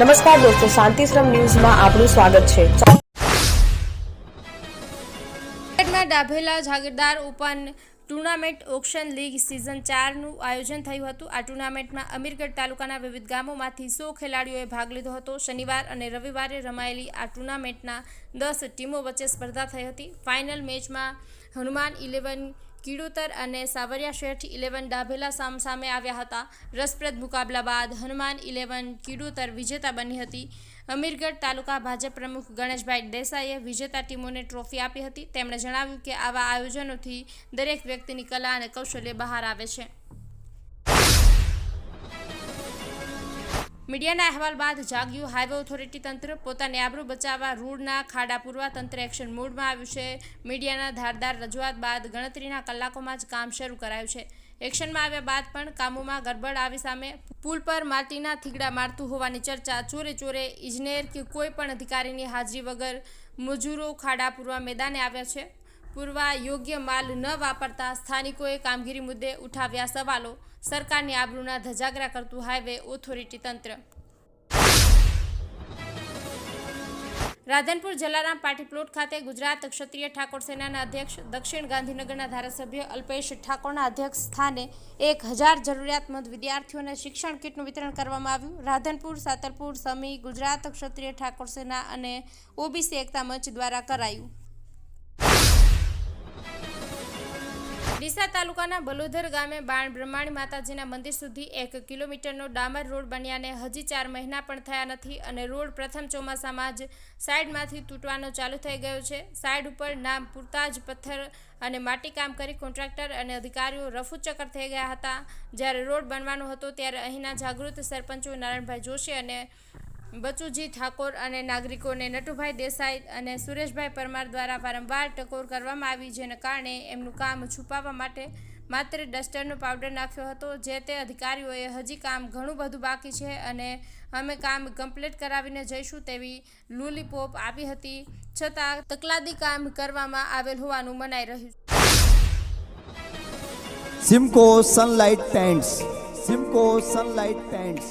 નમસ્કાર દોસ્તો શાંતિશ્રમ ન્યૂઝમાં આપનું સ્વાગત છે. Dabhela Jagirdar open tournament auction league season ચારનું આયોજન થયું હતું. આ ટુર્નામેન્ટમાં અમીરગઢ તાલુકાના વિવિધ ગામોમાંથી સો ખેલાડીઓએ ભાગ લીધો હતો. શનિવાર અને રવિવારે રમાયેલી આ ટુર્નામેન્ટના દસ ટીમો વચ્ચે સ્પર્ધા થઈ હતી. ફાઇનલ મેચમાં હનુમાન ઇલેવન કીડોતર અને સાવરિયા શેઠ ઇલેવન ડાભેલા સામ સામે આવ્યા હતા. રસપ્રદ મુકાબલા બાદ હનુમાન ઇલેવન કીડોતર વિજેતા બની હતી. અમીરગઢ તાલુકા ભાજપ પ્રમુખ ગણેશભાઈ દેસાઈએ વિજેતા ટીમોને ટ્રોફી આપી હતી. તેમણે જણાવ્યું કે આવા આયોજનોથી દરેક વ્યક્તિની કલા અને કૌશલ્ય બહાર આવે છે. મીડિયાના અહેવાલ બાદ જાગ્યું હાઈવે ઓથોરિટી તંત્ર પોતાની આબરૂ બચાવવા, રૂડના ખાડા પૂરવા તંત્ર એક્શન મૂડમાં આવ્યું છે. મીડિયાના ધારદાર રજૂઆત બાદ ગણતરીના કલાકોમાં જ કામ શરૂ કરાયું છે. એક્શનમાં આવ્યા બાદ પણ કામોમાં ગડબડ આવી સામે પુલ પર માટીના થીગડા મારતું હોવાની ચર્ચા ચોરે ચોરે ઇજનેર કે કોઈ પણ અધિકારીની હાજરી વગર મજૂરો ખાડા પૂરવા મેદાને આવ્યા છે. પૂરવા યોગ્ય માલ ન વાપરતા સ્થાનિકોએ કામગીરી મુદ્દે ઉઠાવ્યા સવાલો. સરકારની આબરૂના ધજાગરા કરતું હાઈવે ઓથોરિટી તંત્ર. રાધનપુર જલારામ પાટી પ્લોટ ખાતે ગુજરાત ક્ષત્રિય ઠાકોર સેનાના અધ્યક્ષ, દક્ષિણ ગાંધીનગરના ધારાસભ્ય અલ્પેશ ઠાકોરના અધ્યક્ષ સ્થાને એક હજાર જરૂરિયાતમંદ વિદ્યાર્થીઓને શિક્ષણ કીટનું વિતરણ કરવામાં આવ્યું. રાધનપુર સાતલપુર સમી ગુજરાત ક્ષત્રિય ઠાકોર સેના અને ઓબીસી એકતા મંચ દ્વારા કરાયું. ડીસા તાલુકાના બલોધર ગામે બાણ બ્રહ્માણી માતાજીના મંદિર સુધી એક કિલોમીટરનો ડામર રોડ બન્યાને હજી ચાર મહિના પણ થયા નથી અને રોડ પ્રથમ ચોમાસામાં જ સાઈડમાંથી તૂટવાનો ચાલુ થઈ ગયો છે. સાઈડ ઉપર નામ પૂરતા જ પથ્થર અને માટી કામ કરી કોન્ટ્રાક્ટર અને અધિકારીઓ રફુચક્કર થઈ ગયા હતા. જ્યારે રોડ બનવાનો હતો ત્યારે અહીંના જાગૃત સરપંચો નારાયણભાઈ જોશી અને બચુજી ઠાકોર અને નાગરિકોને નટુભાઈ દેસાઈ અને સુરેશભાઈ પરમાર દ્વારા વારંવાર ટકોર કરવામાં આવી, જેને કારણે એમનું કામ છુપાવવા માટે માત્ર ડસ્ટરનો પાવડર નાખ્યો હતો, જે તે અધિકારીઓએ હજી કામ ઘણું બધું બાકી છે અને અમે કામ કમ્પ્લીટ કરાવીને જઈશું તેવી લૂલીપોપ આપી હતી. છતાં તકલાદી કામ કરવામાં આવેલ હોવાનું મનાઈ રહ્યું Simco sunlight paints Simco sunlight paints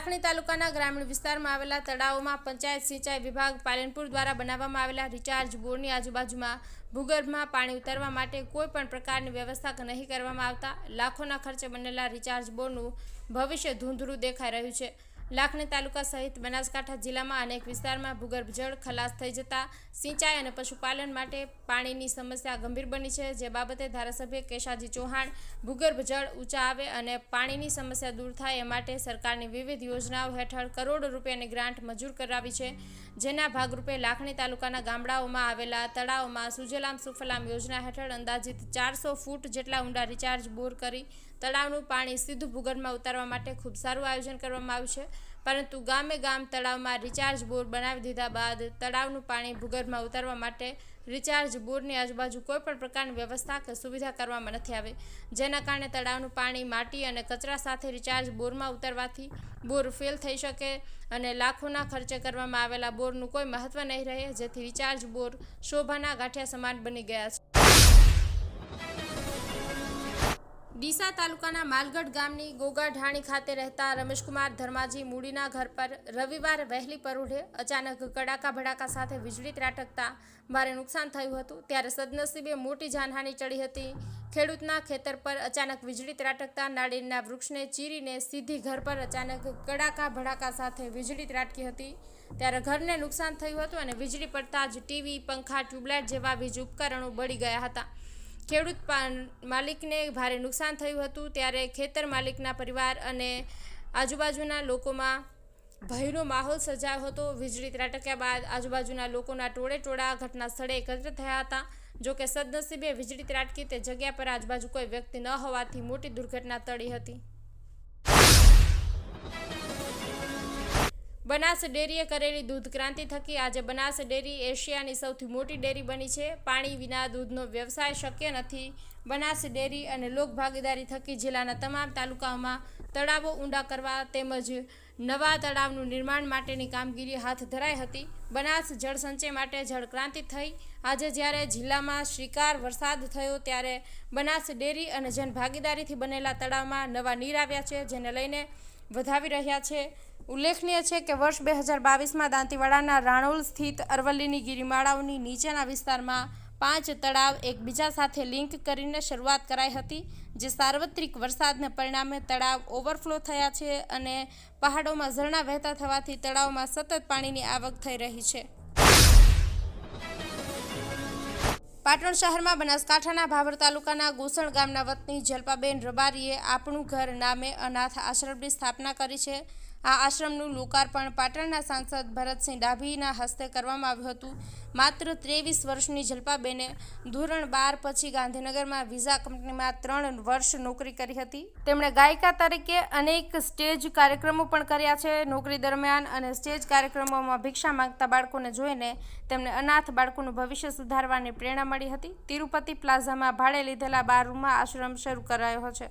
Lakhani તાલુકાના ગ્રામીણ વિસ્તારમાં આવેલા તળાવોમાં પંચાયત સિંચાઈ વિભાગ પાલનપુર દ્વારા બનાવવામાં આવેલા રિચાર્જ બોરની આજુબાજુમાં ભૂગર્ભમાં પાણી ઉતારવા માટે કોઈ પણ પ્રકારની વ્યવસ્થા નહીં કરવામાં આવતા. લાખોના ખર્ચે બનેલા રિચાર્જ બોરનું ભવિષ્ય ધૂંધળું દેખાઈ રહ્યું છે. લાખણી તાલુકા સહિત બનાસકાંઠા જિલ્લામાં અનેક વિસ્તારમાં ભૂગર્ભ જળ ખલાસ થઈ જતા સિંચાઈ અને પશુપાલન માટે પાણીની સમસ્યા ગંભીર બની છે. જે બાબતે ધારાસભ્ય કેશાજી ચૌહાણ ભૂગર્ભ જળ ઊંચા આવે અને પાણીની સમસ્યા દૂર થાય એ માટે સરકારની વિવિધ યોજનાઓ હેઠળ કરોડો રૂપિયાની ગ્રાન્ટ મંજૂર કરાવી છે. જેના ભાગરૂપે લાખણી તાલુકાના ગામડાઓમાં આવેલા તળાવમાં સુજલામ સુફલામ યોજના હેઠળ અંદાજિત ચારસો ફૂટ જેટલા ઊંડા રિચાર્જ બોર કરી તળાવનું પાણી સીધું ભૂગર્ભમાં ઉતારવા માટે ખૂબ સારું આયોજન કરવામાં આવ્યું છે. પરંતુ ગામે ગામ તળાવમાં રિચાર્જ બોર બનાવી દીધા બાદ તળાવનું પાણી ભૂગર્ભમાં ઉતારવા માટે રિચાર્જ બોરની આજુબાજુ કોઈપણ પ્રકારની વ્યવસ્થા કે સુવિધા કરવામાં નથી આવી. જેના કારણે તળાવનું પાણી માટી અને કચરા સાથે રિચાર્જ બોરમાં ઉતરવાથી બોર ફેલ થઈ શકે અને લાખોના ખર્ચે કરવામાં આવેલા બોરનું કોઈ મહત્વ નહીં રહે, જેથી રિચાર્જ બોર શોભાના ગાંઠિયા સમાન બની ગયા છે. ડીસા તાલુકાના માલગઢ ગામની ગોગાઢાણી ખાતે રહેતા રમેશકુમાર ધર્માજી મૂડીના ઘર પર રવિવાર વહેલી પરોઢે અચાનક કડાકા ભડાકા સાથે વીજળી ત્રાટકતા ભારે નુકસાન થયું હતું. ત્યારે સદનસીબે મોટી જાનહાની ચડી હતી. ખેડૂતના ખેતર પર અચાનક વીજળી ત્રાટકતા નાળિયેરના વૃક્ષને ચીરીને સીધી ઘર પર અચાનક કડાકા ભડાકા સાથે વીજળી ત્રાટકી હતી. ત્યારે ઘરને નુકસાન થયું હતું અને વીજળી પડતા જ ટીવી, પંખા, ટ્યુબલાઇટ જેવા વીજ ઉપકરણો બળી ગયા હતા. ખેડૂત માલિકને ભારે નુકસાન થયું હતું, ત્યારે ખેતર માલિકના પરિવાર અને આજુબાજુના લોકોમાં ભયનો માહોલ સર્જાયો હતો. વીજળી ત્રાટક્યા બાદ આજુબાજુના લોકોના ટોળે ટોળા ઘટના સ્થળે એકત્ર થયા હતા. જોકે સદનસીબે વીજળી ત્રાટકી તે જગ્યા પર આજુબાજુ કોઈ વ્યક્તિ ન હોવાથી મોટી દુર્ઘટના ટળી હતી. બનાસ ડેરીએ કરેલી દૂધ ક્રાંતિ થકી આજે બનાસ ડેરી એશિયાની સૌથી મોટી ડેરી બની છે. પાણી વિના દૂધનો વ્યવસાય શક્ય નથી. બનાસ ડેરી અને લોકભાગીદારી થકી જિલ્લાના તમામ તાલુકાઓમાં તળાવો ઊંડા કરવા તેમજ નવા તળાવનું નિર્માણ માટેની કામગીરી હાથ ધરાઈ હતી. બનાસ જળસંચય માટે જળક્રાંતિ થઈ. આજે જ્યારે જિલ્લામાં શ્રીકાર વરસાદ થયો ત્યારે બનાસ ડેરી અને જનભાગીદારીથી બનેલા તળાવમાં નવા નીર આવ્યા છે, જેને લઈને વધાવી રહ્યા છે. ઉલ્લેખનીય છે કે વર્ષ બે હજાર બાવીસમાં દાંતીવાડાના રાણોલ સ્થિત અરવલ્લીની ગિરિમાળાઓની નીચેના વિસ્તારમાં પાંચ તળાવ એકબીજા સાથે લિંક કરીને શરૂઆત કરાઈ હતી, જે સાર્વત્રિક વરસાદને પરિણામે તળાવ ઓવરફ્લો થયા છે અને પહાડોમાં ઝરણા વહેતા થવાથી તળાવમાં સતત પાણીની આવક થઈ રહી છે. પાટણ શહેરમાં બનાસકાંઠાના ભાભર તાલુકાના ગોસણ ગામના વતની જલ્પાબેન રબારીએ આપણું ઘર નામે અનાથ આશ્રમની સ્થાપના કરી છે. આ આશ્રમનું લોકાર્પણ પાટણના સાંસદ ભરતસિંહ ડાભીના હસ્તે કરવામાં આવ્યું હતું. માત્ર ત્રેવીસ વર્ષની જલ્પાબેને ધોરણ બાર પછી ગાંધીનગરમાં વિઝા કંપનીમાં ત્રણ વર્ષ નોકરી કરી હતી. તેમણે ગાયિકા તરીકે અનેક સ્ટેજ કાર્યક્રમો પણ કર્યા છે. નોકરી દરમિયાન અને સ્ટેજ કાર્યક્રમોમાં ભિક્ષા માંગતા બાળકોને જોઈને તેમને અનાથ બાળકોનું ભવિષ્ય સુધારવાની પ્રેરણા મળી હતી. તિરુપતિ પ્લાઝામાં ભાડે લીધેલા બાર રૂમમાં આશ્રમ શરૂ કરાયો છે.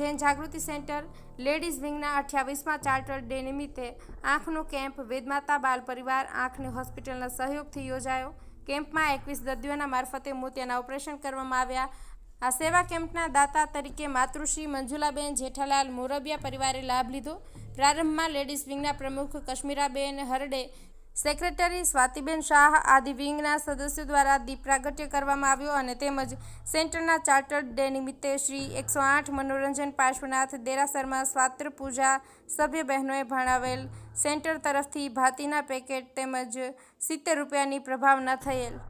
જૈન જાગૃતિ સેન્ટર લેડીઝ વિંગના અઠ્યાવીસમાં ચાર્ટર ડે નિમિત્તે આંખનો કેમ્પ, વેદમાતા બાલ પરિવાર, આંખની હોસ્પિટલના સહયોગથી યોજાયો. કેમ્પમાં એકવીસ દર્દીઓના મારફતે મોતિયાના ઓપરેશન કરવામાં આવ્યા. આ સેવા કેમ્પના દાતા તરીકે માતૃશ્રી મંજુલાબેન જેઠાલાલ મોરબિયા પરિવારે લાભ લીધો. પ્રારંભમાં લેડીઝ વિંગના પ્રમુખ કશ્મીરાબેન હરડે સેક્રેટરી સ્વાતિબેન શાહ આદિ વિંગના સદસ્યો દ્વારા દીપ પ્રાગટ્ય કરવામાં આવ્યો અને તેમજ સેન્ટરના ચાર્ટર્ડ ડે નિમિત્તે શ્રી એકસો આઠ મનોરંજન પાર્શ્વનાથ દેરાસરમાં સ્વાત્ર પૂજા સભ્ય બહેનોએ ભણાવેલ સેન્ટર તરફથી ભાતીના પેકેટ તેમજ સિત્તેર રૂપિયાની પ્રભાવના થયેલ.